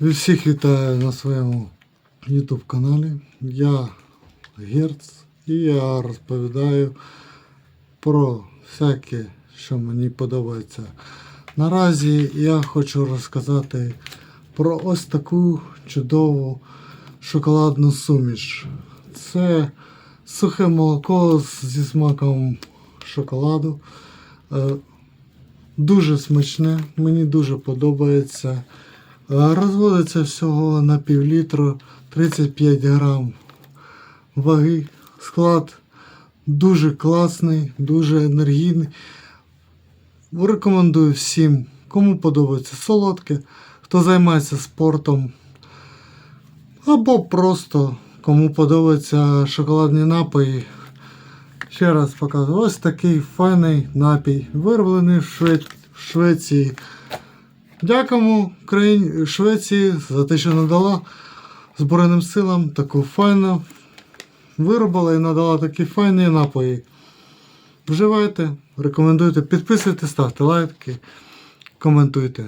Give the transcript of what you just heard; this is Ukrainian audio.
Всіх вітаю на своєму YouTube каналі. Я Герц і я розповідаю про всяке, що мені подобається. Наразі я хочу розказати про ось таку чудову шоколадну суміш. Це сухе молоко зі смаком шоколаду. Е, Дуже смачне, мені дуже подобається. Е, Розводиться всього на півлітру 35 грам ваги. Склад дуже класний, дуже енергійний. Рекомендую всім, кому подобається солодке, хто займається спортом. Або просто кому подобаються шоколадні напої. Ще раз показую. Ось такий файний напій, вироблений в, Шве- в Швеції. Дякуємо країні Швеції за те, що надала Збройним силам таку файну виробила і надала такі файні напої. Вживайте, рекомендуйте, підписуйте, ставте лайки, коментуйте.